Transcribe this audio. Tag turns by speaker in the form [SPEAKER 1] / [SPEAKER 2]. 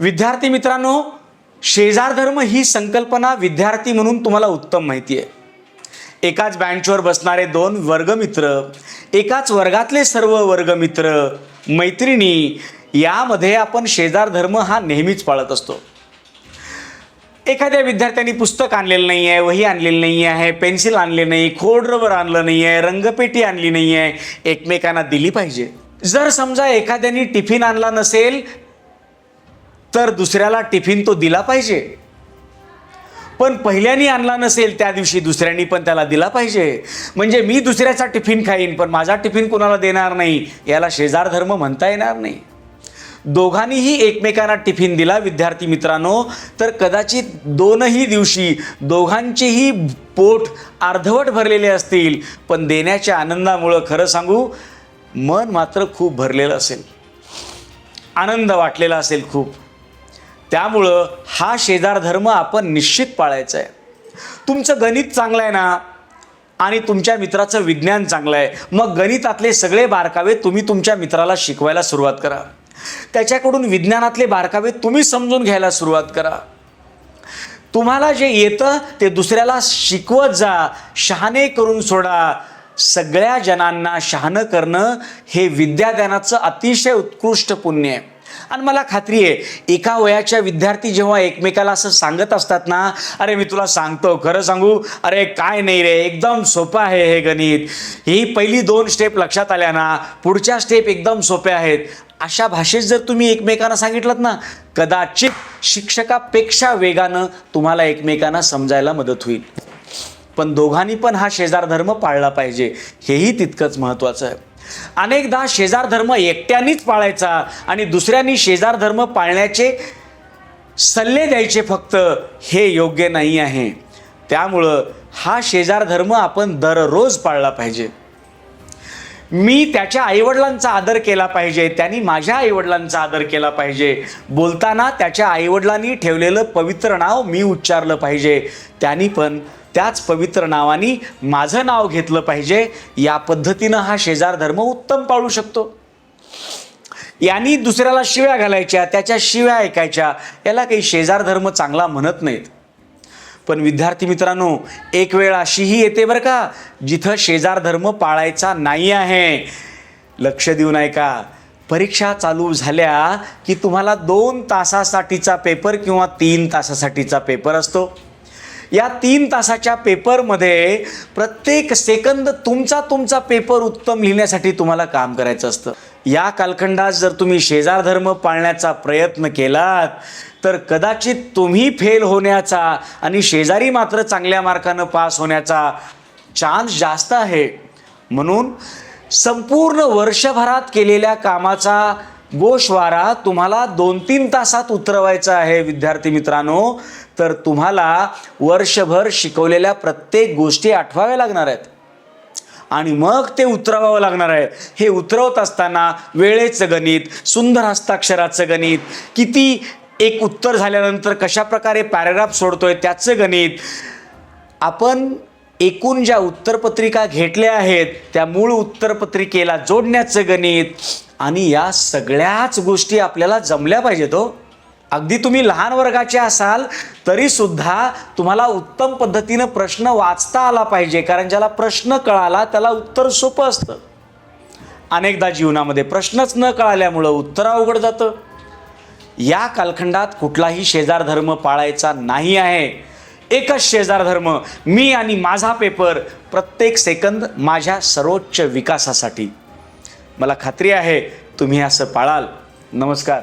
[SPEAKER 1] विद्यार्थी मित्रांनो शेजार धर्म ही संकल्पना विद्यार्थी म्हणून तुम्हाला उत्तम माहिती आहे. एकाच बँचवर बसणारे दोन वर्गमित्र एकाच वर्गातले सर्व वर्गमित्र मैत्रिणी यामध्ये आपण शेजार धर्म हा नेहमीच पाळत असतो. एखाद्या विद्यार्थ्यांनी पुस्तक आणलेलं नाही आहे वही आणलेली नाही आहे पेन्सिल आणले नाही खोड रबर आणलं नाही आहे रंगपेटी आणली नाही आहे एकमेकांना दिली पाहिजे. जर समजा एखाद्याने टिफिन आणला नसेल तर दुसऱ्याला टिफिन तो दिला पाहिजे. पण पहिल्यानी आणला नसेल त्या दिवशी दुसऱ्यांनी पण त्याला दिला पाहिजे. म्हणजे मी दुसऱ्याचा टिफिन खाईन पण माझा टिफिन कोणाला देणार नाही याला शेजार धर्म म्हणता येणार नाही. दोघांनीही एकमेकांना टिफिन दिला विद्यार्थी मित्रांनो. तर कदाचित दोनही दिवशी दोघांचेही पोट अर्धवट भरलेले असतील पण देण्याच्या आनंदामुळं खरं सांगू मन मात्र खूप भरलेलं असेल. आनंद वाटलेला असेल खूप. त्यामुळं हा शेजार धर्म आपण निश्चित पाळायचा आहे. तुमचं गणित चांगलं आहे ना आणि तुमच्या मित्राचं विज्ञान चांगलं आहे मग गणितातले सगळे बारकावे तुम्ही तुमच्या मित्राला शिकवायला सुरुवात करा. त्याच्याकडून विज्ञानातले बारकावे तुम्ही समजून घ्यायला सुरुवात करा. तुम्हाला जे येतं ते दुसऱ्याला शिकवत जा शहाणे करून सोडा. सगळ्या जणांना शहाणं करणं हे विद्यादानाचं अतिशय उत्कृष्ट पुण्य आहे. आणि मला खात्री आहे एका वयाच्या विद्यार्थी जेव्हा एकमेकाला असं सांगत असतात ना अरे मी तुला सांगतो खरं सांगू? अरे काय नाही रे एकदम सोपं आहे हे गणित. ही पहिली दोन स्टेप लक्षात आल्या ना पुढच्या स्टेप एकदम सोप्या आहेत. अशा भाषेत जर तुम्ही एकमेकांना सांगितलं ना कदाचित शिक्षकापेक्षा वेगानं तुम्हाला एकमेकांना समजायला मदत होईल. पण दोघांनी पण हा शेजार धर्म पाळला पाहिजे हेही तितकंच महत्त्वाचं आहे. अनेकदा शेजार धर्म एकट्यानेच पाळायचा आणि दुसऱ्यांनी शेजार धर्म पाळण्याचे सल्ले द्यायचे फक्त हे योग्य नाही आहे. त्यामुळं हा शेजार धर्म आपण दररोज पाळला पाहिजे. मी त्याच्या आईवडिलांचा आदर केला पाहिजे त्यांनी माझ्या आईवडिलांचा आदर केला पाहिजे. बोलताना त्याच्या आईवडिलांनी ठेवलेलं पवित्र नाव मी उच्चारलं पाहिजे. त्यांनी पण त्याच पवित्र नावानी माझं नाव घेतलं पाहिजे. या पद्धतीनं हा शेजार धर्म उत्तम पाळू शकतो. यांनी दुसऱ्याला शिव्या घालायच्या त्याच्या शिव्या ऐकायच्या. याला काही शेजार धर्म चांगला म्हणत नाहीत. पण विद्यार्थी मित्रांनो एक वेळ अशीही येते बरं का जिथं शेजार धर्म पाळायचा नाही आहे. लक्ष देऊन ऐका परीक्षा चालू झाल्या की तुम्हाला दोन तासासाठीचा पेपर किंवा तीन तासासाठीचा पेपर असतो. या तीन तासाच्या पेपरमध्ये प्रत्येक सेकंद तुमचा तुमचा पेपर उत्तम लिहिण्यासाठी तुम्हाला काम करायचं असतं. या कालखंडात जर तुम्ही शेजार धर्म पाळण्याचा प्रयत्न केलात तर कदाचित तुम्ही फेल होण्याचा आणि शेजारी मात्र चांगल्या मार्कानं पास होण्याचा चान्स जास्त आहे. म्हणून संपूर्ण वर्षभरात केलेल्या कामाचा गोशवारा तुम्हाला दोन तीन तासात उतरवायचा आहे विद्यार्थी मित्रांनो. तर तुम्हाला वर्षभर शिकवलेल्या प्रत्येक गोष्टी आठवाव्या लागणार आहेत. आणि मग ते उतरवावं लागणार आहे. हे उतरवत असताना वेळेचं गणित सुंदर हस्ताक्षराचं गणित किती एक उत्तर झाल्यानंतर कशाप्रकारे पॅरेग्राफ सोडतोय त्याचं गणित. आपण एकूण ज्या उत्तरपत्रिका घेतल्या आहेत त्या मूळ उत्तरपत्रिकेला जोडण्याचं गणित आणि या सगळ्याच गोष्टी आपल्याला जमल्या पाहिजेत हो. अगदी तुम्ही लहान वर्गाचे असाल तरीसुद्धा तुम्हाला उत्तम पद्धतीनं प्रश्न वाचता आला पाहिजे कारण ज्याला प्रश्न कळाला त्याला उत्तर सोपं असतं. अनेकदा जीवनामध्ये प्रश्नच न कळाल्यामुळं उत्तर अवघड जातं. या कालखंडात कुठलाही शेजार धर्म पाळायचा नाही आहे. एकच शेजार धर्म मी आणि माझा पेपर प्रत्येक सेकंद माझ्या सर्वोच्च विकासासाठी. मला खात्री आहे तुम्ही असं पाळाल. नमस्कार.